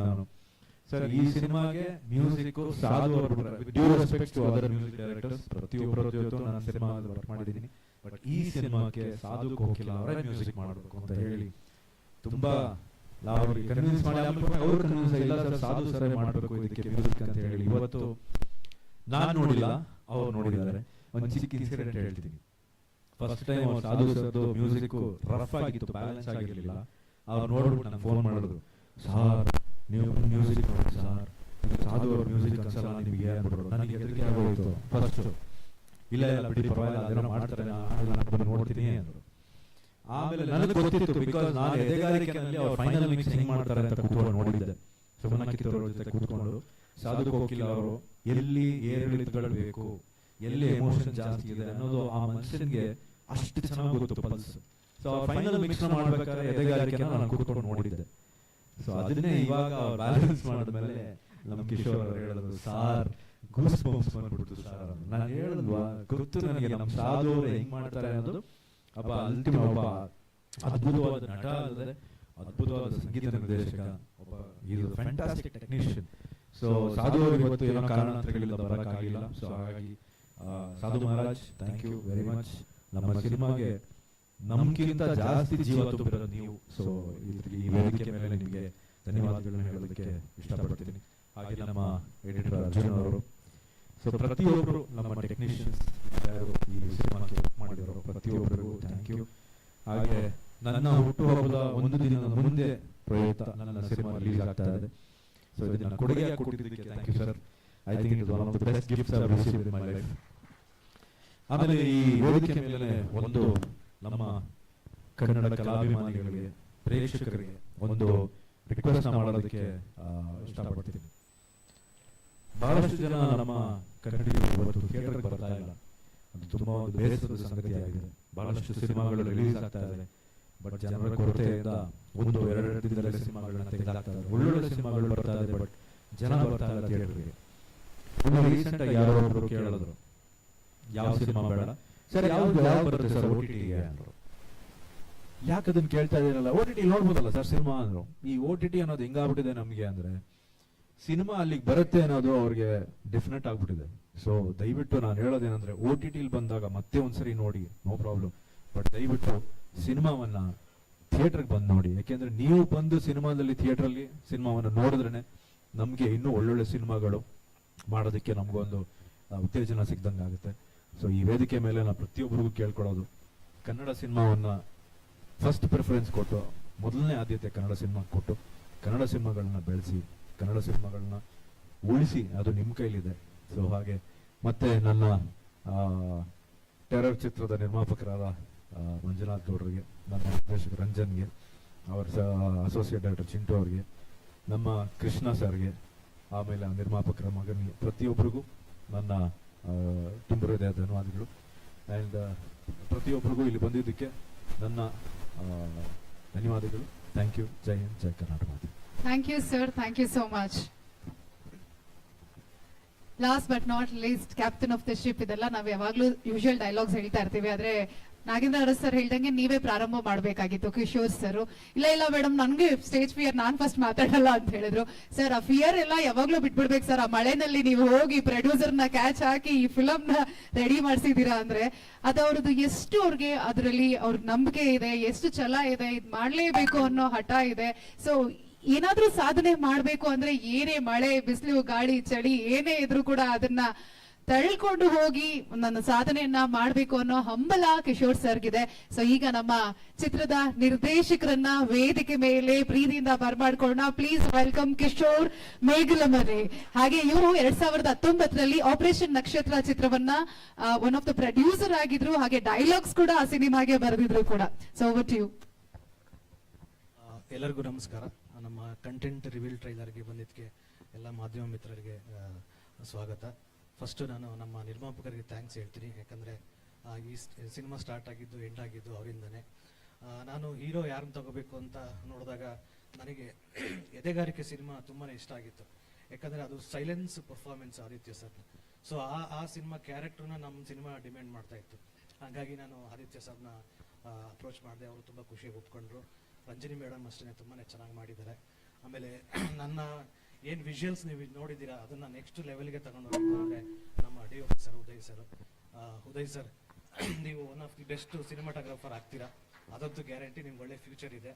ನಾನು. ಸರ್ ಈ ಸಿನಿಮಾಗೆ ಮ್ಯೂಸಿಕ್ ಸಾಧು ಅವರು due respect to other music directors ಪ್ರತಿಯೊಬ್ಬರ ಜೊತೆ ನಾನು ಸಿನಿಮಾ ವರ್ಕ್ ಮಾಡಿದ್ದೀನಿ. ಬಟ್ ಈ ಸಿನಿಮಾಕ್ಕೆ ಸಾಧು ಕೋಕಿಲ ಅವರೇ ಮ್ಯೂಸಿಕ್ ಮಾಡಬೇಕು ಅಂತ ಹೇಳಿ ತುಂಬಾ ಅವ್ರಿಗೆ ಕನ್ವಿನ್ಸ್ ಮಾಡಿ ಅವರು ಅವ್ರು ಕನ್ವಿನ್ಸ್ ಇಲ್ಲ ಸರ್ ಸಾಧು ಸರ್ ಮಾಡಬೇಕು ಇದಕ್ಕೆ ಮ್ಯೂಸಿಕ್ ಅಂತ ಹೇಳಿ. ಇವತ್ತು ನಾನು ನೋಡಿಲ್ಲ ಅವ್ರು ನೋಡಿದ್ದಾರೆ. ಒಂದು ಚಿಕ್ಕ ಇನ್ಸಿಡೆಂಟ್ ಹೇಳ್ತೀನಿ ಫಸ್ಟ್ ಟೈಮ್ ಸಾಧು ಸರ್ದು ಮ್ಯೂಸಿಕ್ ರಫ್ ಆಗಿತ್ತು ಬ್ಯಾಲೆನ್ಸ್ ಆಗಿರಲಿಲ್ಲ. ಅವ್ರು ನೋಡ್ಬಿಟ್ಟು ನಾನು ಫೋನ್ ಮಾಡಿದ್ರು ಸಾರ್ ಮ್ಯೂಸಿಕ್ ಸಾರ್ ಸಾಧು ಅವ್ರ ಮ್ಯೂಸಿಕ್ ಅನ್ಸಲ್ಲ, ನಿಮಗೆ ನನಗೆ ಹೆದರಿಕೆ ಆಗೋಯ್ತು. ಫಸ್ಟ್ ಇಲ್ಲ ಇಲ್ಲ, ಬಿಡಿ, ಪರವಾಗಿಲ್ಲ ಅದನ್ನ ಮಾಡ್ತಾರೆ ನೋಡ್ತೀನಿ ಅಂದ್ರು. ಆಮೇಲೆ ನನಗೆ ಗೊತ್ತಿತ್ತು ಬಿಕಾಸ್ ನಾನು ಎದೆಗಾರಿಕೆನಲ್ಲಿ ಅವ್ರು ಫೈನಲ್ ಮಿಕ್ಸ್ ಹೆಂಗ್ ಮಾಡ್ತಾರೆ ಅಂತ ಕೂತ್ಕೊಂಡು ನೋಡಿದ್ದೆ. ಸುಮನ ಕಿತ್ತೂರ್ ಜೊತೆ ಕೂತ್ಕೊಂಡು, ಸಾಧು ಕೋಕಿಲ ಅವರು, ಎಲ್ಲಿ ಏರಿಳಿತಗಳು ಬೇಕು, ಎಲ್ಲಿ ಎಮೋಷನ್ ಜಾಸ್ತಿ ಇದೆ ಅನ್ನೋದು ಆ ಮನುಷ್ಯನಿಗೆ ಅಷ್ಟು ಚೆನ್ನಾಗಿ ಗೊತ್ತು ಪಲ್ಸ್ ಸೊ ಫೈನಲ್ ಮಿಕ್ಸ್ ಮಾಡ್ಬೇಕಾದ್ರೆ ಎದೆಗಾರಿಕೆ ನಾನು ಕೂತ್ಕೊಂಡು ನೋಡಿದ್ದೆ. ಸೊ ಅದನ್ನೇ ಇವಾಗ ಬ್ಯಾಲೆನ್ಸ್ ಮಾಡಿದ್ಮೇಲೆ ನಮ್ ಕಿಶೋರ್ ಅವರು ಹೇಳೋದು ಸಾರ್ ಗೂಸ್ ಬಂಪ್ಸ್ ಬಂದ್ಬಿಡ್ತು ಸಾರ್ ನಾನು ಹೇಳಿದ್ವಾ ಗೊತ್ತು ನನಗೆ ನಮ್ ಸಾಧು ಅವರು ಹೆಂಗ್ ಮಾಡ್ತಾರೆ ಅನ್ನೋದು ಒಬ್ಬ ಅಲ್ಟಿಮ ಒಬ್ಬ ಅದ್ಭುತವಾದ ನಟ ಅಲ್ಲದೆ ಅದ್ಭುತವಾದ ಸಂಗೀತ ನಿರ್ದೇಶಕ ಒಬ್ಬ ಇದು ಫ್ಯಾಂಟಾಸ್ಟಿಕ್ ಟೆಕ್ನಿಷಿಯನ್ ಸೊ ಸಾಧು ಅವರು ಇವತ್ತು ಏನೋ ಕಾರಣಾಂತರಗಳಿಂದ ಬರಕ್ಕಾಗಿಲ್ಲ. ಸೊ ಹಾಗಾಗಿ Sadhu Maharaj thank you very much ನಮ್ಮ ಸಿನಿಮಾಗೆ ನಮ್ಗಿಂತ ಜಾಸ್ತಿ ಜೀವ ತುಂಬಿರೋದು ನೀವು. ಸೊ ಈ ವೇದಿಕೆ ಮೇಲೆ ನಿಮಗೆ ಧನ್ಯವಾದಗಳನ್ನ ಹೇಳೋದಕ್ಕೆ ಇಷ್ಟಪಡ್ತೀನಿ. ಹಾಗೆ ನಮ್ಮ ಎಡಿಟರ್ ಅರ್ಜುನ್ ಅವರು. ಸೊ ಪ್ರತಿಯೊಬ್ಬರು ನಮ್ಮ ಟೆಕ್ನಿಷಿಯನ್ಸ್ ಯಾರು ಈ ಸಿನಿಮಾಕ್ಕೆ ಮಾಡಿದ್ರು? ಪ್ರತಿಯೊಬ್ಬರಿಗೂ ಥ್ಯಾಂಕ್ ಯು ಹಾಗೆ ನನ್ನ ಹುಟ್ಟುಹಬ್ಬದ ಒಂದು ದಿನದ ಮುಂದೆ ಪ್ರಯುಕ್ತ ನನ್ನ ಸಿನಿಮಾ ರಿಲೀಸ್ ಆಗ್ತಾ ಇದೆ. ಸೊ ಇದನ್ನ ಕೊಡುಗೆ ಕೊಟ್ಟಿದ್ದಕ್ಕೆ thank you sir I think it one of the best gifts I received in my life ಆಮೇಲೆ ಈ ವೇದಿಕೆ ಮೇಲೆ ಒಂದು ನಮ್ಮ ಕನ್ನಡ ಕಲಾಭಿಮಾನಿಗಳಿಗೆ ಪ್ರೇಕ್ಷಕರಿಗೆ ಒಂದು ರಿಕ್ವೆಸ್ಟ್ ಮಾಡೋದಕ್ಕೆ ಇಷ್ಟಪಡ್ತೀನಿ. ಬಹಳಷ್ಟು ಜನ ನಮ್ಮ ಕನ್ನಡಿಗರು ಇವತ್ತು ಥಿಯೇಟರ್ಗೆ ಬರ್ತಾ ಇಲ್ಲ. ಅದು ತುಂಬಾ ಒಂದು ಬೇಸರದ ಸಂಗತಿಯಾಗಿದೆ. ಬಹಳಷ್ಟು ಸಿನಿಮಾಗಳು ರಿಲೀಸ್ ಆಗ್ತಾ ಇದೆ. ಬಟ್ ಜನರ ಕೊರತೆಯಿಂದ ಒಂದು ಎರಡು ದಿನದಲ್ಲಿ ಸಿನಿಮಾಗಳನ್ನ ತೆಗೆದಾಗ್ತಾ ಇದ್ದಾರೆ ಒಳ್ಳೊಳ್ಳೆ ಸಿನಿಮಾಗಳು ಬರ್ತಾ ಇದೆ ಬಟ್ ಜನ ಬರ್ತಾ ಇಲ್ಲ ಥಿಯೇಟರ್ಗೆ ಇನ್ನು ರೀಸೆಂಟ್ ಆಗಿ ಯಾರೋ ಒಬ್ರು ಕೇಳಿದ್ರು ಯಾವ ಸಿನಿಮಾ ಬೇಡ? ಸರ್ ಯಾವ್ದು ಯಾವ ಬರುತ್ತೆ ಸರ್ ಓ ಟಿ ಟಿಗೆ ಅಂದ್ರು? ಯಾಕೆ ಅದನ್ನ ಕೇಳ್ತಾ ಇದೀನಲ್ಲ ಓ ಟಿ ಟಿ ನೋಡ್ಬೋದಲ್ಲ ಸರ್ ಸಿನಿಮಾ ಅಂದ್ರು? ಈ ಓ ಟಿ ಟಿ ಅನ್ನೋದು ಹೆಂಗಾಗ್ಬಿಟ್ಟಿದೆ ನಮ್ಗೆ ಅಂದ್ರೆ ಸಿನಿಮಾ ಅಲ್ಲಿಗೆ ಬರುತ್ತೆ ಅನ್ನೋದು ಅವ್ರಿಗೆ ಡೆಫಿನೆಟ್ ಆಗ್ಬಿಟ್ಟಿದೆ. ಸೊ ದಯವಿಟ್ಟು ನಾನು ಹೇಳೋದೇನಂದ್ರೆ ಓ ಟಿ ಟಿಲಿ ಬಂದಾಗ ಮತ್ತೆ ಒಂದ್ಸರಿ ನೋಡಿ ನೋ ಪ್ರಾಬ್ಲಮ್. ಬಟ್ ದಯವಿಟ್ಟು ಸಿನಿಮಾವನ್ನ ಥಿಯೇಟರ್ಗೆ ಬಂದು ನೋಡಿ. ಯಾಕೆಂದ್ರೆ ನೀವು ಬಂದು ಸಿನಿಮಾದಲ್ಲಿ ಥಿಯೇಟರ್ ಅಲ್ಲಿ ಸಿನಿಮಾವನ್ನ ನೋಡಿದ್ರೇನೆ ನಮ್ಗೆ ಇನ್ನೂ ಒಳ್ಳೊಳ್ಳೆ ಸಿನಿಮಾಗಳು ಮಾಡೋದಕ್ಕೆ ನಮಗೊಂದು ಉತ್ತೇಜನ ಸಿಗ್ದಂಗೆ ಆಗುತ್ತೆ ಸೊ ಈ ವೇದಿಕೆ ಮೇಲೆ ನಾನು ಪ್ರತಿಯೊಬ್ಬರಿಗೂ ಕೇಳ್ಕೊಳ್ಳೋದು ಕನ್ನಡ ಸಿನಿಮಾವನ್ನ ಫಸ್ಟ್ ಪ್ರಿಫರೆನ್ಸ್ ಕೊಟ್ಟು, ಮೊದಲನೇ ಆದ್ಯತೆ ಕನ್ನಡ ಸಿನಿಮಾ ಕೊಟ್ಟು, ಕನ್ನಡ ಸಿನಿಮಾಗಳನ್ನ ಬೆಳೆಸಿ, ಕನ್ನಡ ಸಿನಿಮಾಗಳನ್ನ ಉಳಿಸಿ ಅದು ನಿಮ್ಮ ಕೈಲಿದೆ. ಸೊ ಹಾಗೆ ಮತ್ತೆ ನನ್ನ ಟೆರರ್ ಚಿತ್ರದ ನಿರ್ಮಾಪಕರಾದ ಮಂಜುನಾಥ್ ಗೌಡ್ರಿಗೆ, ನನ್ನ ನಿರ್ದೇಶಕ ರಂಜನ್ಗೆ, ಅವರ ಅಸೋಸಿಯೇಟ್ ಡೈರೆಕ್ಟರ್ ಚಿಂಟು ಅವ್ರಿಗೆ, ನಮ್ಮ ಕೃಷ್ಣ ಸರ್ಗೆ, ಆಮೇಲೆ ನಿರ್ಮಾಪಕರ ಮಗನಿಗೆ, ಪ್ರತಿಯೊಬ್ಬರಿಗೂ ನನ್ನ ತುಂಬ ಧನ್ಯವಾದಗಳು. ಆ್ಯಂಡ್ ಪ್ರತಿಯೊಬ್ಬರಿಗೂ ಇಲ್ಲಿ ಬಂದಿದ್ದಕ್ಕೆ ನನ್ನ ಧನ್ಯವಾದಗಳು. Thank you Jai Hind Jai Karnataka thank you sir thank you so much last but not least captain of the ship ಇದೆಲ್ಲ ನಾವು ಯಾವಾಗಲೂ ಯೂಶುವಲ್ ಡೈಲಾಗ್ಸ್ ಹೇಳ್ತಾ ಇರ್ತೀವಿ. ಆದ್ರೆ ನಾಗೇಂದ್ರ ಅರಸ್ ಸರ್ ಹೇಳ್ದಂಗೆ ನೀವೇ ಪ್ರಾರಂಭ ಮಾಡ್ಬೇಕಾಗಿತ್ತು, ಕಿಶೋರ್ ಸರ್. ಇಲ್ಲ ಇಲ್ಲ ಮೇಡಮ್ ನನ್ಗೆ ಸ್ಟೇಜ್ ಫಿಯರ್ ನಾನ್ ಫಸ್ಟ್ ಮಾತಾಡಲ್ಲ ಅಂತ ಹೇಳಿದ್ರು. ಸರ್, ಆ ಫಿಯರ್ ಎಲ್ಲ ಯಾವಾಗ್ಲೂ ಬಿಟ್ಬಿಡ್ಬೇಕು ಸರ್. ಆ ಮಳೆನಲ್ಲಿ ನೀವು ಹೋಗಿ ಪ್ರೊಡ್ಯೂಸರ್ನ ಕ್ಯಾಚ್ ಹಾಕಿ ಈ ಫಿಲಮ್ನ ರೆಡಿ ಮಾಡಿಸಿದೀರಾ ಅಂದ್ರೆ, ಅದು ಅವ್ರದ್ದು ಎಷ್ಟು ಅವ್ರಿಗೆ ಅದರಲ್ಲಿ ಅವ್ರ ನಂಬಿಕೆ ಇದೆ, ಎಷ್ಟು ಛಲ ಇದೆ, ಇದ್ ಮಾಡ್ಲೇಬೇಕು ಅನ್ನೋ ಹಠ ಇದೆ. ಸೊ ಏನಾದ್ರೂ ಸಾಧನೆ ಮಾಡ್ಬೇಕು ಅಂದ್ರೆ ಏನೇ ಮಳೆ, ಬಿಸಿಲು, ಗಾಳಿ, ಚಳಿ, ಏನೇ ಇದ್ರೂ ಕೂಡ ಅದನ್ನ ತಳ್ಕೊಂಡು ಹೋಗಿ ನನ್ನ ಸಾಧನೆಯನ್ನ ಮಾಡ್ಬೇಕು ಅನ್ನೋ ಹಂಬಲ ಕಿಶೋರ್ ಸರ್ಗಿದೆ. ಸೊ ಈಗ ನಮ್ಮ ಚಿತ್ರದ ನಿರ್ದೇಶಕರನ್ನ ವೇದಿಕೆ ಮೇಲೆ ಪ್ರೀತಿಯಿಂದ ಬರ್ಮಾಡ್ಕೊಳ್ಳೋಣ. Please welcome Kishore Meghalamare. ಹಾಗೆ ಇವರು ಎರಡ್ ಸಾವಿರದ ಹತ್ತೊಂಬತ್ತರಲ್ಲಿ ಆಪರೇಷನ್ ನಕ್ಷತ್ರ ಚಿತ್ರವನ್ನ ಒನ್ ಆಫ್ ದ ಪ್ರೊಡ್ಯೂಸರ್ ಆಗಿದ್ರು. ಹಾಗೆ ಡೈಲಾಗ್ಸ್ ಕೂಡ ಆ ಸಿನಿಮಾಗೆ ಬರೆದಿದ್ರು ಕೂಡ. ಸೊ ಟು ಯು ಎಲ್ಲರಿಗೂ ನಮಸ್ಕಾರ. ನಮ್ಮ ಕಂಟೆಂಟ್ ರಿವೀಲ್ ಟ್ರೈಲರ್ಗೆ ಬಂದಿದ್ದಕ್ಕೆ ಎಲ್ಲ ಮಾಧ್ಯಮ ಮಿತ್ರರಿಗೆ ಸ್ವಾಗತ. ಫಸ್ಟ್ ನಾನು ನಮ್ಮ ನಿರ್ಮಾಪಕರಿಗೆ ಥ್ಯಾಂಕ್ಸ್ ಹೇಳ್ತೀನಿ. ಯಾಕಂದರೆ ಈ ಸಿನಿಮಾ ಸ್ಟಾರ್ಟ್ ಆಗಿದ್ದು ಎಂಡ್ ಆಗಿದ್ದು ಅವರಿಂದನೇ. ನಾನು ಹೀರೋ ಯಾರನ್ನು ತಗೋಬೇಕು ಅಂತ ನೋಡಿದಾಗ ನನಗೆ ಎದೆಗಾರಿಕೆ ಸಿನಿಮಾ ತುಂಬಾ ಇಷ್ಟ ಆಗಿತ್ತು. ಯಾಕಂದರೆ ಅದು silence performance Aditya sir. So ಆ ಆ ಸಿನಿಮಾ ಕ್ಯಾರೆಕ್ಟ್ರನ್ನ ನಮ್ಮ ಸಿನಿಮಾ ಡಿಮ್ಯಾಂಡ್ ಮಾಡ್ತಾ ಇತ್ತು. ಹಾಗಾಗಿ ನಾನು ಆದಿತ್ಯ ಸರ್ನ ಅಪ್ರೋಚ್ ಮಾಡಿದೆ. ಅವರು ತುಂಬ ಖುಷಿಯಾಗಿ ಒಪ್ಕೊಂಡ್ರು. ರಂಜನಿ ಮೇಡಮ್ ಅಷ್ಟೇ ತುಂಬಾ ಚೆನ್ನಾಗಿ ಮಾಡಿದ್ದಾರೆ. ಆಮೇಲೆ, ನನ್ನ ಏನು ವಿಜುವಲ್ಸ್ ನೀವು ನೋಡಿದ್ದೀರಾ? ಅದನ್ನ ನೆಕ್ಸ್ಟ್ ಲೆವೆಲ್ಗೆ ತಗೊಂಡು ಹೋಗ್ತಾರೆ ನಮ್ಮ D O sir Uday sir Uday sir ನೀವು one of the best cinematographer ಆಗ್ತೀರಾ? ಅದಂತೂ ಗ್ಯಾರಂಟಿ ನಿಮ್ಗೆ ಒಳ್ಳೆ ಫ್ಯೂಚರ್ ಇದೆ.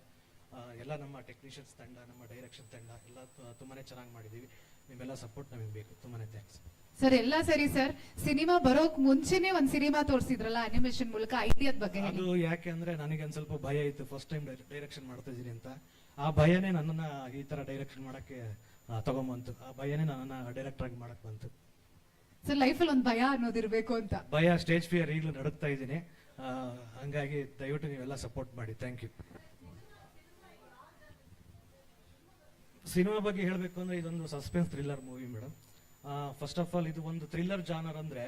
ಎಲ್ಲ ನಮ್ಮ ಟೆಕ್ನಿಷಿಯನ್ಸ್ ತಂಡ ನಮ್ಮ ಡೈರೆಕ್ಷನ್ ತಂಡ ಎಲ್ಲ ತುಂಬಾನೇ ಚೆನ್ನಾಗಿ ಮಾಡಿದ್ದೀವಿ. ನಿಮ್ಮೆಲ್ಲ ಸಪೋರ್ಟ್ ನಮಗೆ ಬೇಕು. ತುಂಬಾನೇ ಥ್ಯಾಂಕ್ಸ್ ಸರ್ ಎಲ್ಲ ಸರಿ ಸರ್. ಸಿನಿಮಾ ಬರೋಕ್ ಮುಂಚೆನೆ ಒಂದ್ ಸಿನಿಮಾ ತೋರಿಸಿದ್ರಲ್ಲ ಅನಿಮೇಷನ್ ಮೂಲಕ ಐಡಿಯಾದ ಬಗ್ಗೆ ಅದು ಯಾಕೆ ಅಂದ್ರೆ ನನಗೆ ಒಂದ್ ಸ್ವಲ್ಪ ಭಯ ಇತ್ತು. ಫಸ್ಟ್ ಟೈಮ್ ಡೈರೆಕ್ಷನ್ ಮಾಡ್ತಾ ಇದೀನಿ ಅಂತ. ಆ ಭಯನೇ ನನ್ನನ್ನ ಈ ತರ ಡೈರೆಕ್ಷನ್ ಮಾಡಕ್ಕೆ ತಗೊಂಬಂತು. ಆ ಭಯನೇ ನನ್ನ ಡೈರೆಕ್ಟರ್ ಆಗಿ ಮಾಡಕ್ ಬಂತು. ಸರ್ ಲೈಫಲ್ಲಿ ಒಂದು ಭಯ ಅನ್ನೋದಿರಬೇಕು ಅಂತ. ಭಯ ಸ್ಟೇಜ್ ಫಿಯರ್ ಈಗಲೂ ನಡುಕ್ತಾ ಇದ್ದೀನಿ. ಹಂಗಾಗಿ ದಯವಿಟ್ಟು ನೀವೆಲ್ಲ ಸಪೋರ್ಟ್ ಮಾಡಿ. ಥ್ಯಾಂಕ್ ಯು ಸಿನಿಮಾ ಬಗ್ಗೆ ಹೇಳಬೇಕು ಅಂದ್ರೆ ಇದೊಂದು suspense thriller movie madam first of all ಇದು ಒಂದು ಥ್ರಿಲ್ಲರ್ ಜಾನರ್ ಅಂದ್ರೆ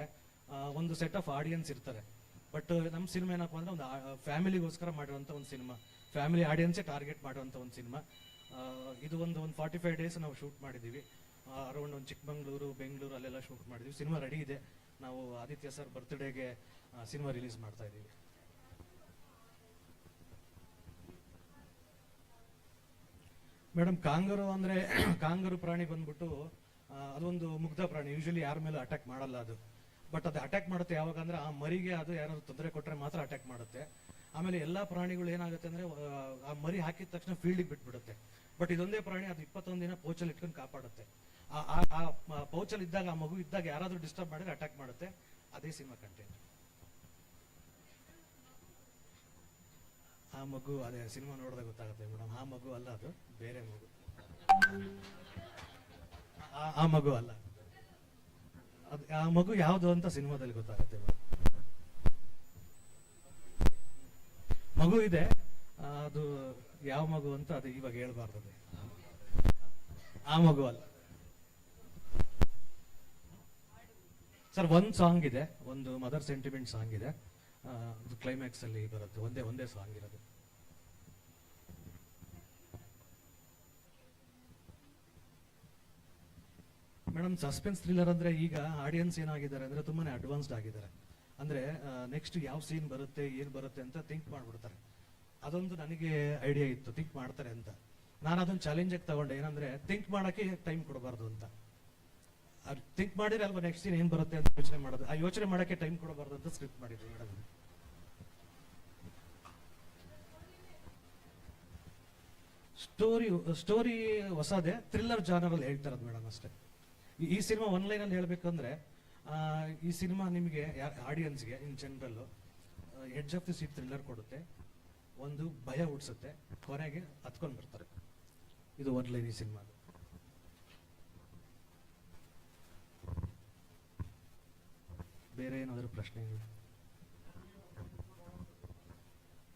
ಒಂದು ಸೆಟ್ ಆಫ್ ಆಡಿಯನ್ಸ್ ಇರ್ತಾರೆ. ಬಟ್ ನಮ್ಮ ಸಿನಿಮಾ ಏನಪ್ಪ ಅಂದ್ರೆ ಒಂದು ಫ್ಯಾಮಿಲಿಗೋಸ್ಕರ ಮಾಡಿರುವಂತ ಒಂದು ಸಿನಿಮಾ. ಫ್ಯಾಮಿಲಿ ಆಡಿಯನ್ಸೇ ಟಾರ್ಗೆಟ್ ಮಾಡುವಂಥ ಒಂದು ಸಿನಿಮಾ. ಇದು ಒಂದು ಒಂದು ಫಾರ್ಟಿ ಫೈವ್ ಡೇಸ್ ನಾವು ಶೂಟ್ ಮಾಡಿದ್ದೀವಿ. ಅರೌಂಡ್ ಒಂದು ಚಿಕ್ಕಮಂಗ್ಳೂರು, ಬೆಂಗಳೂರು ಅಲ್ಲೆಲ್ಲ ಶೂಟ್ ಮಾಡಿದ್ವಿ ಸಿನಿಮಾ ರೆಡಿ ಇದೆ. ನಾವು ಆದಿತ್ಯ ಸರ್ ಬರ್ತ್ಡೇಗೆ ಸಿನಿಮಾ ರಿಲೀಸ್ ಮಾಡ್ತಾ ಇದ್ದೀವಿ. ಮೇಡಮ್, ಕಾಂಗರು ಅಂದ್ರೆ, ಕಾಂಗರು ಪ್ರಾಣಿ ಬಂದ್ಬಿಟ್ಟು ಅದೊಂದು ಮುಗ್ಧ ಪ್ರಾಣಿ. ಯೂಶಲಿ ಯಾರ ಮೇಲೆ ಅಟ್ಯಾಕ್ ಮಾಡಲ್ಲ ಅದು. ಬಟ್ ಅದು ಅಟ್ಯಾಕ್ ಮಾಡುತ್ತೆ ಯಾವಾಗ ಅಂದ್ರೆ, ಆ ಮರಿಗೆ ಅದು ಯಾರಾದ್ರು ತೊಂದರೆ ಕೊಟ್ರೆ ಮಾತ್ರ ಅಟ್ಯಾಕ್ ಮಾಡುತ್ತೆ. ಆಮೇಲೆ ಎಲ್ಲಾ ಪ್ರಾಣಿಗಳು ಏನಾಗುತ್ತೆ ಅಂದ್ರೆ, ಆ ಮರಿ ಹಾಕಿದ ತಕ್ಷಣ ಫೀಲ್ಡಿಗೆ ಬಿಟ್ಬಿಡುತ್ತೆ. ಬಟ್ ಇದೊಂದೇ ಪ್ರಾಣಿ ಅದು ಇಪ್ಪತ್ತೊಂದು ದಿನ ಪೌಚಲ್ಲಿ ಇಟ್ಕೊಂಡು ಕಾಪಾಡುತ್ತೆ. ಆ- ಪೌಚಲ್ಲಿ ಇದ್ದಾಗ ಆ ಮಗು ಇದ್ದಾಗ ಯಾರಾದರೂ ಡಿಸ್ಟರ್ಬ್ ಮಾಡಿದ್ರೆ ಅಟ್ಯಾಕ್ ಮಾಡುತ್ತೆ. ಅದೇ ಸಿನಿಮಾ ಕಂಟೆಂಟ್ ಆ ಮಗು, ಅದೇ ಸಿನಿಮಾ ನೋಡಿದಾಗ ಗೊತ್ತಾಗುತ್ತೆ ಮೇಡಮ್ ಆ ಮಗು ಅಲ್ಲ ಅದು, ಬೇರೆ ಮಗು. ಆ- ಮಗು ಅಲ್ಲ. ಅದು, ಆ ಮಗು ಯಾವುದು ಅಂತ ಸಿನಿಮಾದಲ್ಲಿ ಗೊತ್ತಾಗುತ್ತೆ ಮಗು ಇದೆ. ಅದು ಯಾವ ಮಗು ಅಂತ ಅದು ಇವಾಗ ಹೇಳ್ಬಾರ್ದು ಆ ಮಗು ಅಲ್ಲ. ಸರ್, ಒಂದ್ ಸಾಂಗ್ ಇದೆ, ಒಂದು ಮದರ್ ಸೆಂಟಿಮೆಂಟ್ ಸಾಂಗ್ ಇದೆ. ಕ್ಲೈಮ್ಯಾಕ್ಸ್ ಅಲ್ಲಿ ಬರುತ್ತೆ, ಒಂದೇ ಒಂದೇ ಸಾಂಗ್ ಇರೋದು. ಮೇಡಮ್ ಸಸ್ಪೆನ್ಸ್ ಥ್ರಿಲ್ಲರ್ ಅಂದ್ರೆ ಈಗ ಆಡಿಯನ್ಸ್ ಏನಾಗಿದ್ದಾರೆ ಅಂದ್ರೆ ತುಂಬಾನೇ ಅಡ್ವಾನ್ಸ್ಡ್ ಆಗಿದ್ದಾರೆ. ಅಂದ್ರೆ ನೆಕ್ಸ್ಟ್ ಯಾವ ಸೀನ್ ಬರುತ್ತೆ, ಏನ್ ಬರುತ್ತೆ ಅಂತ ಥಿಂಕ್ ಮಾಡ್ಬಿಡ್ತಾರೆ. ಅದೊಂದು ನನಗೆ ಐಡಿಯಾ ಇತ್ತು ಥಿಂಕ್ ಮಾಡ್ತಾರೆ ಅಂತ. ನಾನು ಅದನ್ನ ಚಾಲೆಂಜ್ ಆಗಿ ತಗೊಂಡೆ, ಏನಂದ್ರೆ ಥಿಂಕ್ ಮಾಡೋಕೆ ಟೈಮ್ ಕೊಡಬಾರ್ದು ಅಂತ. ಥಿಂಕ್ ಮಾಡಿದ್ರೆ ಅಲ್ವಾ ನೆಕ್ಸ್ಟ್ ಏನ್ ಬರುತ್ತೆ ಅಂತ ಯೋಚನೆ ಮಾಡೋದು? ಆ ಯೋಚನೆ ಮಾಡೋಕೆ ಟೈಮ್ ಕೊಡಬಾರ್ದು ಅಂತ ಸ್ಕ್ರಿಪ್ಟ್ ಮಾಡಿದ್ರು ಮೇಡಮ್. ಸ್ಟೋರಿ ಸ್ಟೋರಿ ಹೊಸದೇ ಥ್ರಿಲ್ಲರ್ ಜಾನರ್ ಅಲ್ಲಿ ಹೇಳ್ತಾರದು ಮೇಡಮ್ ಅಷ್ಟೇ. ಈ- ಸಿನಿಮಾ ಒನ್ ಲೈನ್ ಅಲ್ಲಿ ಹೇಳ್ಬೇಕಂದ್ರೆ ಈ ಸಿನಿಮಾ ನಿಮಗೆ ಆಡಿಯನ್ಸ್ಗೆ in general edge of the seat thriller ಕೊಡುತ್ತೆ. ಒಂದು ಭಯ ಹುಟ್ಟಿಸುತ್ತೆ, ಕೊನೆಗೆ ಹತ್ಕೊಂಡು ಬರ್ತಾರೆ. ಇದು ಒನ್ ಲೈನ್ ಈ ಸಿನಿಮಾ ಬೇರೆ ಏನಾದರೂ ಪ್ರಶ್ನೆ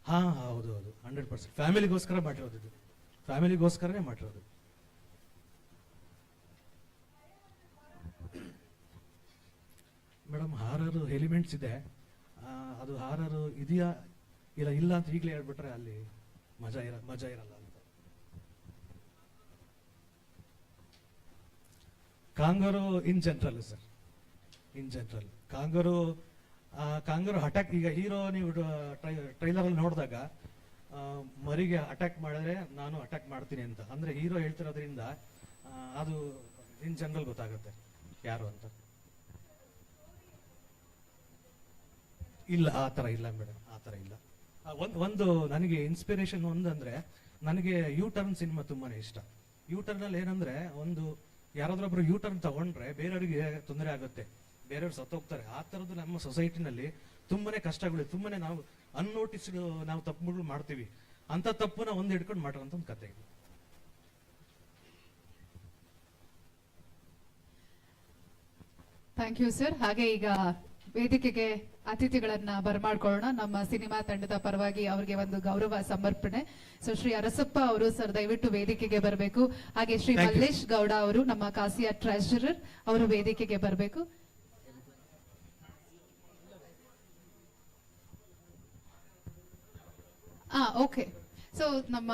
ಹಾ ಹೌದು ಹೌದು. Hundred percent. ಫ್ಯಾಮಿಲಿಗೋಸ್ಕರ ಮಾಡಿರೋದು ಇದು. ಫ್ಯಾಮಿಲಿಗೋಸ್ಕರನೇ ಮಾಡಿರೋದು. ಮೇಡಮ್, ಹಾರರು ಎಲಿಮೆಂಟ್ಸ್ ಇದೆ. ಅದು ಹಾರರು ಇದೆಯಾ ಇಲ್ಲ ಇಲ್ಲ ಅಂತ ಈಗಲೇ ಹೇಳ್ಬಿಟ್ರೆ ಅಲ್ಲಿ ಮಜಾ ಇರ, ಮಜಾ ಇರಲ್ಲ ಅಂತ. Kangaroo in general sir. In general kangaroo kangaroo attack ಈಗ ಹೀರೋ ನೀವು ಟ್ರೈಲರ್ ಅಲ್ಲಿ ನೋಡಿದಾಗ ಮರಿಗೆ ಅಟ್ಯಾಕ್ ಮಾಡಿದ್ರೆ ನಾನು ಅಟ್ಯಾಕ್ ಮಾಡ್ತೀನಿ ಅಂತ. ಅಂದ್ರೆ ಹೀರೋ ಹೇಳ್ತಿರೋದ್ರಿಂದ ಅದು ಇನ್ ಜನರಲ್ ಗೊತ್ತಾಗುತ್ತೆ ಯಾರು ಅಂತ. ಇಲ್ಲ, ಆ ಥರ ಇಲ್ಲ ಮೇಡಮ್, ಆ ಥರ ಇಲ್ಲ. ಒಂದ್ ನನಗೆ ಇನ್ಸ್ಪಿರೇಷನ್ ಒಂದಂದ್ರೆ ನನಗೆ ಯೂ ಟರ್ನ್ ಸಿನಿಮಾ ತುಂಬಾನೇ ಇಷ್ಟ. ಯೂ ಟರ್ನ್ ಅಲ್ಲಿ ಏನಂದ್ರೆ ಒಂದು ಯಾರಾದ್ರೊಬ್ರು ಯೂ ಟರ್ನ್ ತಗೊಂಡ್ರೆ ಬೇರೆಯವರಿಗೆ ತೊಂದರೆ ಆಗುತ್ತೆ. ಬೇರೆಯವ್ರು ಸತ್ತೋಗ್ತಾರೆ. ಆ ಥರದ್ದು ನಮ್ಮ ಸೊಸೈಟಿನಲ್ಲಿ ತುಂಬಾನೇ ಕಷ್ಟಗಳು, ತುಂಬಾನೇ ನಾವು ಅನ್ನೋಟಿಸ್ಡ್ ನಾವು ತಪ್ಪುಗಳು ಮಾಡ್ತೀವಿ. ಅಂತ ತಪ್ಪನ್ನ ಒಂದು ಹಿಡ್ಕೊಂಡು ಅಂತ ಒಂದು ಕತೆ ಇದು. ಥ್ಯಾಂಕ್ ಯು ಸರ್ ಹಾಗೆ ಈಗ ವೇದಿಕೆಗೆ ಅತಿಥಿಗಳನ್ನ ಬರಮಾಡ್ಕೊಳ್ಳೋಣ. ನಮ್ಮ ಸಿನಿಮಾ ತಂಡದ ಪರವಾಗಿ ಅವರಿಗೆ ಒಂದು ಗೌರವ ಸಮರ್ಪಣೆ. ಸೊ ಶ್ರೀ ಅರಸಪ್ಪ ಅವರು ಸರ್ ದಯವಿಟ್ಟು ವೇದಿಕೆಗೆ ಬರಬೇಕು. ಹಾಗೆ ಶ್ರೀ ಮಲ್ಲೇಶ್ ಗೌಡ ಅವರು ನಮ್ಮ ಕಾಸಿಯ ಟ್ರೆಷರರ್ ಅವರು ವೇದಿಕೆಗೆ ಬರಬೇಕು. ಆ ಓಕೆ ಸೊ ನಮ್ಮ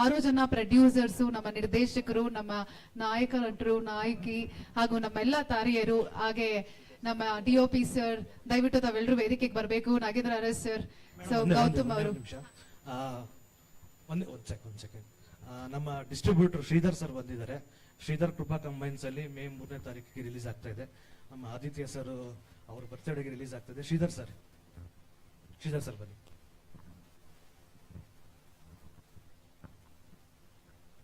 ಆರು ಜನ ಪ್ರೊಡ್ಯೂಸರ್ಸ್ ನಮ್ಮ ನಿರ್ದೇಶಕರು ನಮ್ಮ ನಾಯಕ ನಟರು ನಾಯಕಿ ಹಾಗೂ ನಮ್ಮ ಎಲ್ಲ ತಾರಿಯರು ಹಾಗೆ ನಮ್ಮ ಡಿ ಒ ಪಿ ಸರ್ ದಯವಿಟ್ಟು ತಾವೆಲ್ಲರೂ ವೇದಿಕೆಗೆ ಬರಬೇಕು. ನಾಗೇಂದ್ರ ಅರಸ್ ಸರ್ ಸೊ ಗೌತಮ್ ಅವರು. ನಿಮಿಷ. ಒಂದು ಒಂದೇ ಒಂದ್ ಸೆಕೆಂಡ್ ಒಂದು ಸೆಕೆಂಡ್ ನಮ್ಮ ಡಿಸ್ಟ್ರಿಬ್ಯೂಟರ್ ಶ್ರೀಧರ್ ಸರ್ ಬಂದಿದ್ದಾರೆ. ಶ್ರೀಧರ್ ಕೃಪಾ ಕಂಬೈನ್ಸ್ ಅಲ್ಲಿ ಮೇ ಮೂರನೇ ತಾರೀಕಿಗೆ ರಿಲೀಸ್ ಆಗ್ತಾ ಇದೆ. ನಮ್ಮ ಆದಿತ್ಯ ಸರ್ ಅವ್ರ ಬರ್ತ್ಡೇಗೆ ರಿಲೀಸ್ ಆಗ್ತದೆ ಶ್ರೀಧರ್ ಸರ್ ಶ್ರೀಧರ್ ಸರ್ ಬನ್ನಿ.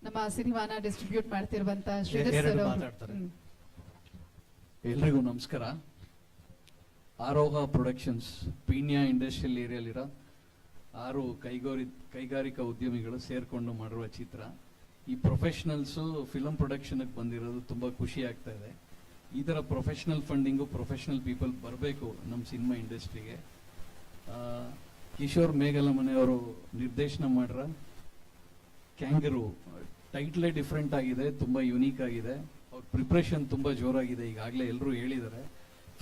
ನಮ್ಮ ಸಿನಿಮಾನ ಡಿಸ್ಟ್ರಿಬ್ಯೂಟ್ ಮಾಡ್ತಿರುವಂತ ಶ್ರೀಧರ್ ಸರ್ ಮಾತಾಡ್ತಾರೆ. ಎಲ್ರಿಗೂ ನಮಸ್ಕಾರ. ಆರೋಹ ಪ್ರೊಡಕ್ಷನ್ಸ್, ಪೀಣ್ಯ ಇಂಡಸ್ಟ್ರಿಯಲ್ ಏರಿಯಲ್ಲಿರೋ ಆರು ಕೈಗಾರಿ, ಕೈಗಾರಿಕಾ ಉದ್ಯಮಿಗಳು ಸೇರಿಕೊಂಡು ಮಾಡಿರುವ ಚಿತ್ರ. ಈ ಪ್ರೊಫೆಷ್ನಲ್ಸು ಫಿಲಮ್ ಪ್ರೊಡಕ್ಷನ್ಗೆ ಬಂದಿರೋದು ತುಂಬ ಖುಷಿ ಆಗ್ತಾ ಇದೆ. ಈ ಥರ ಪ್ರೊಫೆಷ್ನಲ್ ಫಂಡಿಂಗು, ಪ್ರೊಫೆಷ್ನಲ್ ಪೀಪಲ್ ಬರಬೇಕು ನಮ್ಮ ಸಿನಿಮಾ ಇಂಡಸ್ಟ್ರಿಗೆ. ಕಿಶೋರ್ ಮೇಘಲಮನೆಯವರು ನಿರ್ದೇಶನ ಮಾಡ್ರ. ಕ್ಯಾಂಗರು, ಟೈಟ್ಲೇ ಡಿಫ್ರೆಂಟ್ ಆಗಿದೆ, ತುಂಬ ಯುನೀಕ್ ಆಗಿದೆ. ಅವ್ರ ಪ್ರಿಪ್ರೇಷನ್ ತುಂಬ ಜೋರಾಗಿದೆ, ಈಗಾಗಲೇ ಎಲ್ಲರೂ ಹೇಳಿದ್ದಾರೆ.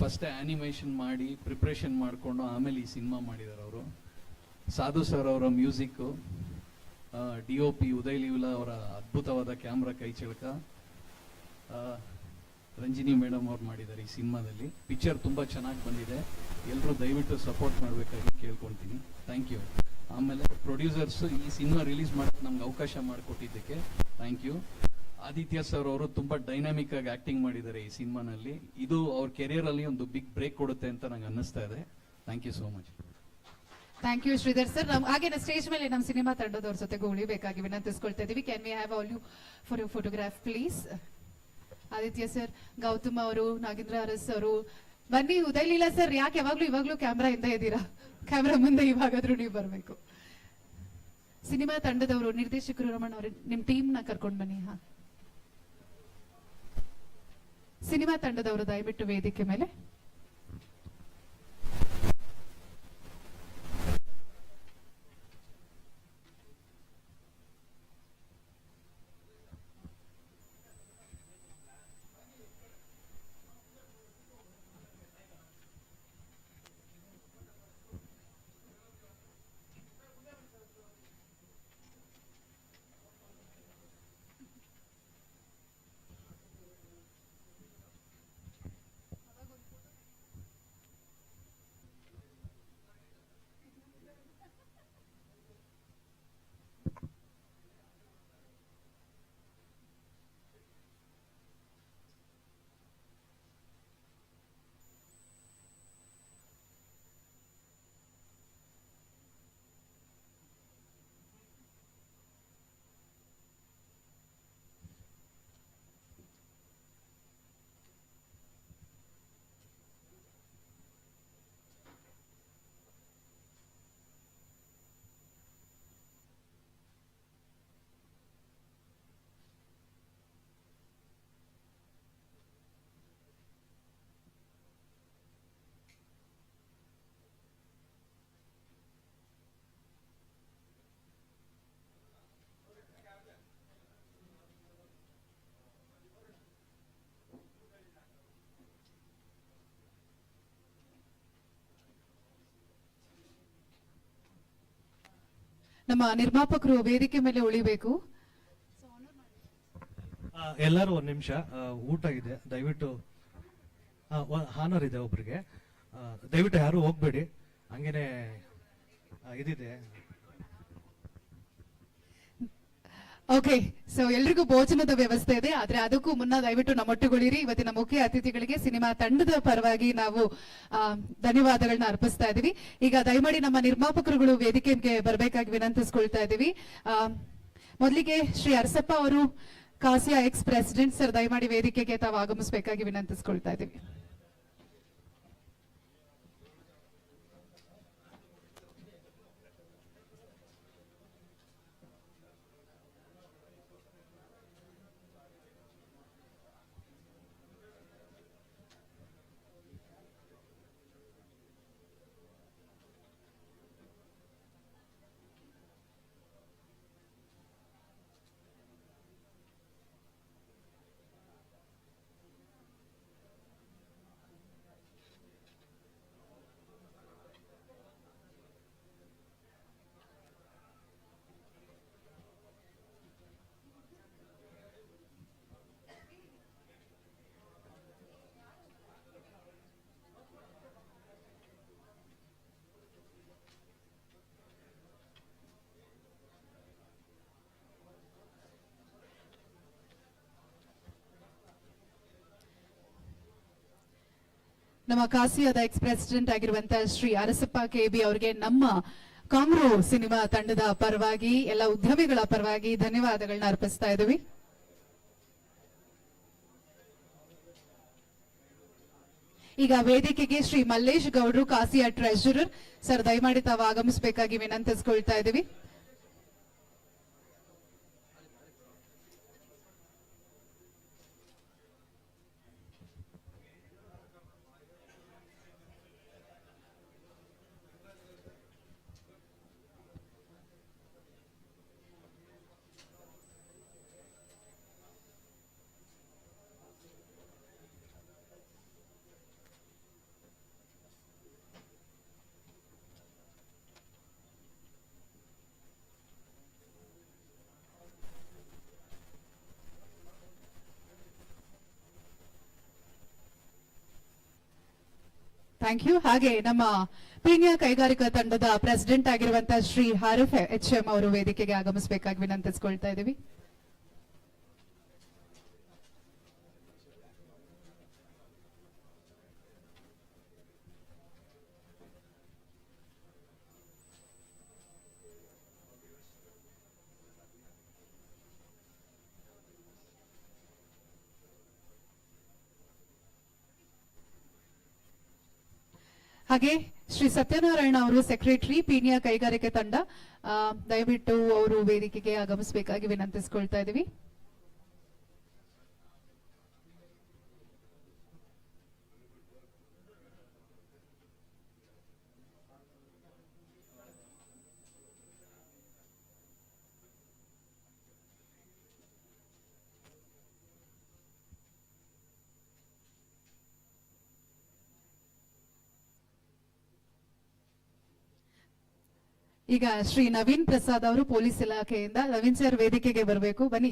ಫಸ್ಟ್ ಆ್ಯನಿಮೇಷನ್ ಮಾಡಿ ಪ್ರಿಪ್ರೇಷನ್ ಮಾಡಿಕೊಂಡು ಆಮೇಲೆ ಈ ಸಿನಿಮಾ ಮಾಡಿದ್ದಾರೆ ಅವರು. ಸಾಧು ಸರ್ ಅವರ music D O P Uday ಲೀವ್ಲಾ ಅವರ ಅದ್ಭುತವಾದ ಕ್ಯಾಮ್ರಾ ಕೈ ಚಳಕ ರಂಜಿನಿ ಮೇಡಮ್ ಅವ್ರು ಮಾಡಿದ್ದಾರೆ ಈ ಸಿನಿಮಾದಲ್ಲಿ ಪಿಕ್ಚರ್ ತುಂಬ ಚೆನ್ನಾಗಿ ಬಂದಿದೆ. ಎಲ್ಲರೂ ದಯವಿಟ್ಟು ಸಪೋರ್ಟ್ ಮಾಡಬೇಕಾಗಿ ಕೇಳ್ಕೊಳ್ತೀನಿ ಥ್ಯಾಂಕ್ ಯು ಆಮೇಲೆ ಪ್ರೊಡ್ಯೂಸರ್ಸ್ ಈ ಸಿನಿಮಾ ರಿಲೀಸ್ ಮಾಡೋಕ್ಕೆ ನಮ್ಗೆ ಅವಕಾಶ ಮಾಡಿಕೊಟ್ಟಿದ್ದಕ್ಕೆ ಥ್ಯಾಂಕ್ ಯು ಆದಿತ್ಯ ಸರ್ ಅವರು ತುಂಬಾ ಡೈನಾಮಿಕ್ ಆಗಿ ಆಕ್ಟಿಂಗ್ ಮಾಡಿದ್ದಾರೆ ಈ ಸಿನಿಮಾನಲ್ಲಿ. ಇದು ಅವ್ರ ಕೆರಿಯರ್ ಅಲ್ಲಿ ಒಂದು ಬಿಗ್ ಬ್ರೇಕ್ ಕೊಡುತ್ತೆ ಅಂತ ನಂಗೆ ಅನ್ನಿಸ್ತಾ ಇದೆ. Thank you so much thank you Shridhar sir ನಮ್ ಹಾಗೆ ಸ್ಟೇಜ್ ಮೇಲೆ ನಮ್ಮ ಸಿನಿಮಾ ತಂಡದವ್ರ ಜೊತೆಗೆ ಉಳಿಬೇಕಾಗಿ ವಿನಂತಿಸ್ಕೊಳ್ತಾ ಇದೀವಿ. Can we have all you for you photograph please Aditya sir Gautam ಅವರು, ನಾಗೇಂದ್ರ ಅರಸ್ ಅವರು. ಬನ್ನಿ ಉದಯ್ ಲೀಲಾ ಸರ್ ಯಾಕೆ ಯಾವಾಗ್ಲೂ ಇವಾಗ್ಲೂ ಕ್ಯಾಮ್ರಾ ಹಿಂದೆ ಇದ್ದೀರಾ? ಕ್ಯಾಮ್ರಾ ಮುಂದೆ ಇವಾಗಾದ್ರೂ ನೀವು ಬರಬೇಕು. ಸಿನಿಮಾ ತಂಡದವರು, ನಿರ್ದೇಶಕರು ರಮಣ ಅವರು, ನಿಮ್ ಟೀಮ್ನ ಕರ್ಕೊಂಡ್ ಬನ್ನಿ, ಹಾ. ಸಿನಿಮಾ ತಂಡದವರು ದಯವಿಟ್ಟು ವೇದಿಕೆ ಮೇಲೆ ನಮ್ಮ ನಿರ್ಮಾಪಕರು ವೇದಿಕೆ ಮೇಲೆ ಉಳಿಬೇಕು. ಎಲ್ಲರೂ ಒಂದ್ ನಿಮಿಷ ಊಟ ಇದೆ. ದಯವಿಟ್ಟು ಹಾನರ್ ಇದೆ ಒಬ್ರಿಗೆ. ದಯವಿಟ್ಟು ಯಾರು ಹೋಗ್ಬೇಡಿ. ಹಂಗೇನೆ ಇದಿದೆ. ಓಕೆ ಸೊ ಎಲ್ರಿಗೂ ಭೋಜನದ ವ್ಯವಸ್ಥೆ ಇದೆ, ಆದ್ರೆ ಅದಕ್ಕೂ ಮುನ್ನ ದಯವಿಟ್ಟು ನಮ್ಮೊಟ್ಟುಗುಳಿರಿ. ಇವತ್ತಿನ ಮುಖ್ಯ ಅತಿಥಿಗಳಿಗೆ ಸಿನಿಮಾ ತಂಡದ ಪರವಾಗಿ ನಾವು ಧನ್ಯವಾದಗಳನ್ನ ಅರ್ಪಿಸ್ತಾ ಇದೀವಿ. ಈಗ ದಯಮಾಡಿ ನಮ್ಮ ನಿರ್ಮಾಪಕರುಗಳು ವೇದಿಕೆಗೆ ಬರಬೇಕಾಗಿ ವಿನಂತಿಸ್ಕೊಳ್ತಾ ಇದೀವಿ. ಮೊದಲಿಗೆ ಶ್ರೀ ಅರಸಪ್ಪ ಅವರು, ಕಾಸಿಯಾ ಎಕ್ಸ್ ಪ್ರೆಸಿಡೆಂಟ್ ಸರ್, ದಯಮಾಡಿ ವೇದಿಕೆಗೆ ತಾವು ಆಗಮಿಸಬೇಕಾಗಿ ವಿನಂತಿಸ್ಕೊಳ್ತಾ ಇದೀವಿ. ನಮ್ಮ ಕಾಸಿಯಾದ ಎಕ್ಸ್ ಪ್ರೆಸಿಡೆಂಟ್ ಆಗಿರುವಂತಹ ಶ್ರೀ ಅರಸಪ್ಪ ಕೆಬಿ ಅವರಿಗೆ ನಮ್ಮ ಕಾಂಗ್ರೋ ಸಿನಿಮಾ ತಂಡದ ಪರವಾಗಿ, ಎಲ್ಲ ಉದ್ಯಮಿಗಳ ಪರವಾಗಿ ಧನ್ಯವಾದಗಳನ್ನ ಅರ್ಪಿಸ್ತಾ ಇದ್ದೀವಿ. ಈಗ ವೇದಿಕೆಗೆ ಶ್ರೀ ಮಲ್ಲೇಶ್ ಗೌಡ್ರು, ಕಾಸಿಯಾ ಟ್ರೆಷರರ್ ಸರ್, ದಯಮಾಡಿ ತಾವು ಆಗಮಿಸಬೇಕಾಗಿ ವಿನಂತಿಸ್ಕೊಳ್ತಾ ಇದ್ದೀವಿ. Thank you. ಹಾಗೆ ನಮ್ಮ ಪೀಣ್ಯ ಕೈಗಾರಿಕಾ ತಂಡದ ಪ್ರೆಸಿಡೆಂಟ್ ಆಗಿರುವಂತಹ ಶ್ರೀ ಹಾರಿಫ್ ಎಚ್ ಎಂ ಅವರು ವೇದಿಕೆಗೆ ಆಗಮಿಸಬೇಕಾಗಿ ವಿನಂತಿಸಿಕೊಳ್ತಾ ಇದ್ದೀವಿ. ಹಾಗೆ ಶ್ರೀ ಸತ್ಯನಾರಾಯಣ ಅವರು ಸೆಕ್ರೆಟರಿ ಪೀಣ್ಯ ಕೈಗಾರಿಕೆ ತಂಡ ದಯವಿಟ್ಟು ಅವರು ವೇದಿಕೆಗೆ ಆಗಮಿಸಬೇಕಾಗಿ ವಿನಂತಿಸ್ಕೊಳ್ತಾ ಇದ್ದೀವಿ. ಈಗ ಶ್ರೀ ನವೀನ್ ಪ್ರಸಾದ್ ಅವರು ಪೊಲೀಸ್ ಇಲಾಖೆಯಿಂದ ನವೀನ್ ಸರ್ ವೇದಿಕೆಗೆ ಬರಬೇಕು. ಬನ್ನಿ.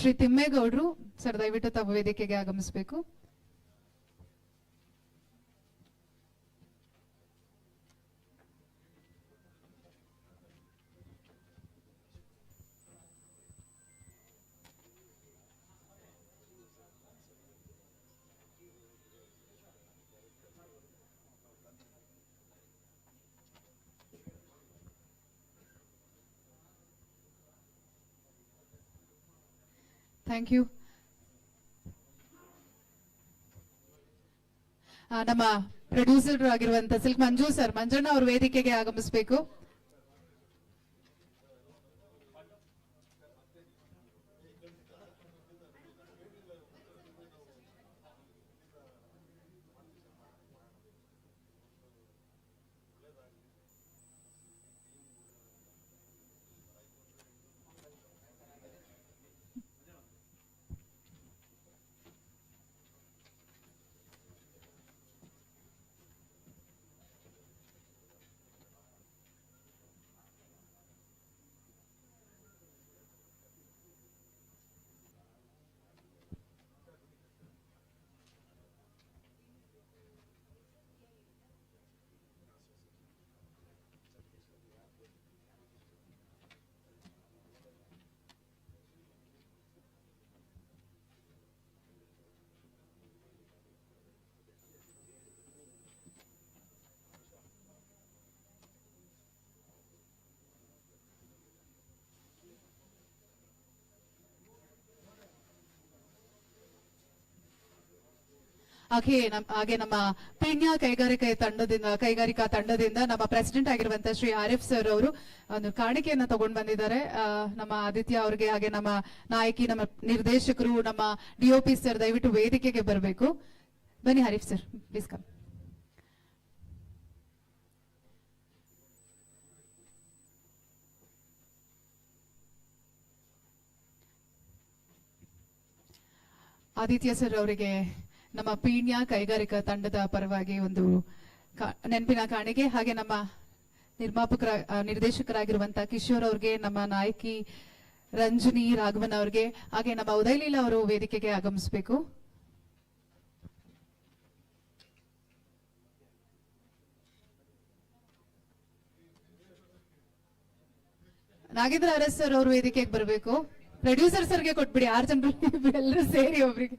ಶ್ರೀ ತಿಮ್ಮೇಗೌಡರು ಸರ್ ದಯವಿಟ್ಟು ತಾವು ವೇದಿಕೆಗೆ ಆಗಮಿಸಬೇಕು. ಥ್ಯಾಂಕ್ ಯು ನಮ್ಮ ಪ್ರೊಡ್ಯೂಸರ್ ಆಗಿರುವಂತ ಸಿಲ್ಕ್ ಮಂಜು ಸರ್ ಮಂಜಣ್ಣ ಅವರು ವೇದಿಕೆಗೆ ಆಗಮಿಸಬೇಕು. ಹಾಗೆ ಹಾಗೆ ನಮ್ಮ ಪೀಣ್ಯ ಕೈಗಾರಿಕೆ ತಂಡದಿಂದ, ಕೈಗಾರಿಕಾ ತಂಡದಿಂದ ನಮ್ಮ ಪ್ರೆಸಿಡೆಂಟ್ ಆಗಿರುವಂತಹ ಶ್ರೀ ಆರಿಫ್ ಸರ್ ಅವರು ಒಂದು ಕಾಣಿಕೆಯನ್ನ ತಗೊಂಡ್ ಬಂದಿದ್ದಾರೆ. ನಮ್ಮ ಆದಿತ್ಯ ಅವ್ರಿಗೆ ಹಾಗೆ ನಮ್ಮ ನಾಯಕಿ, ನಮ್ಮ ನಿರ್ದೇಶಕರು, ನಮ್ಮ ಡಿಒಪಿ ಸರ್ ದಯವಿಟ್ಟು ವೇದಿಕೆಗೆ ಬರಬೇಕು. ಬನ್ನಿ Hareef sir please come Aditya sir ಅವರಿಗೆ ನಮ್ಮ ಪೀಣ್ಯ ಕೈಗಾರಿಕಾ ತಂಡದ ಪರವಾಗಿ ಒಂದು ನೆನಪಿನ ಕಾಣಿಕೆ ಹಾಗೆ ನಮ್ಮ ನಿರ್ಮಾಪಕರ ನಿರ್ದೇಶಕರಾಗಿರುವಂತ ಕಿಶೋರ್ ಅವ್ರಿಗೆ, ನಮ್ಮ ನಾಯಕಿ ರಂಜನಿ ರಾಘವನ್ ಅವ್ರಿಗೆ, ಹಾಗೆ ನಮ್ಮ ಉದಯಲೀಲ ಅವರು ವೇದಿಕೆಗೆ ಆಗಮಿಸಬೇಕು. ನಾಗೇಂದ್ರ ಅರಸ್ ಸರ್ ಅವರು ವೇದಿಕೆಗೆ ಬರಬೇಕು. ಪ್ರೊಡ್ಯೂಸರ್ ಸರ್ಗೆ ಕೊಟ್ಬಿಡಿ, ಆರು ಜನರು ಎಲ್ಲರೂ ಸೇರಿ ಒಬ್ರಿಗೆ.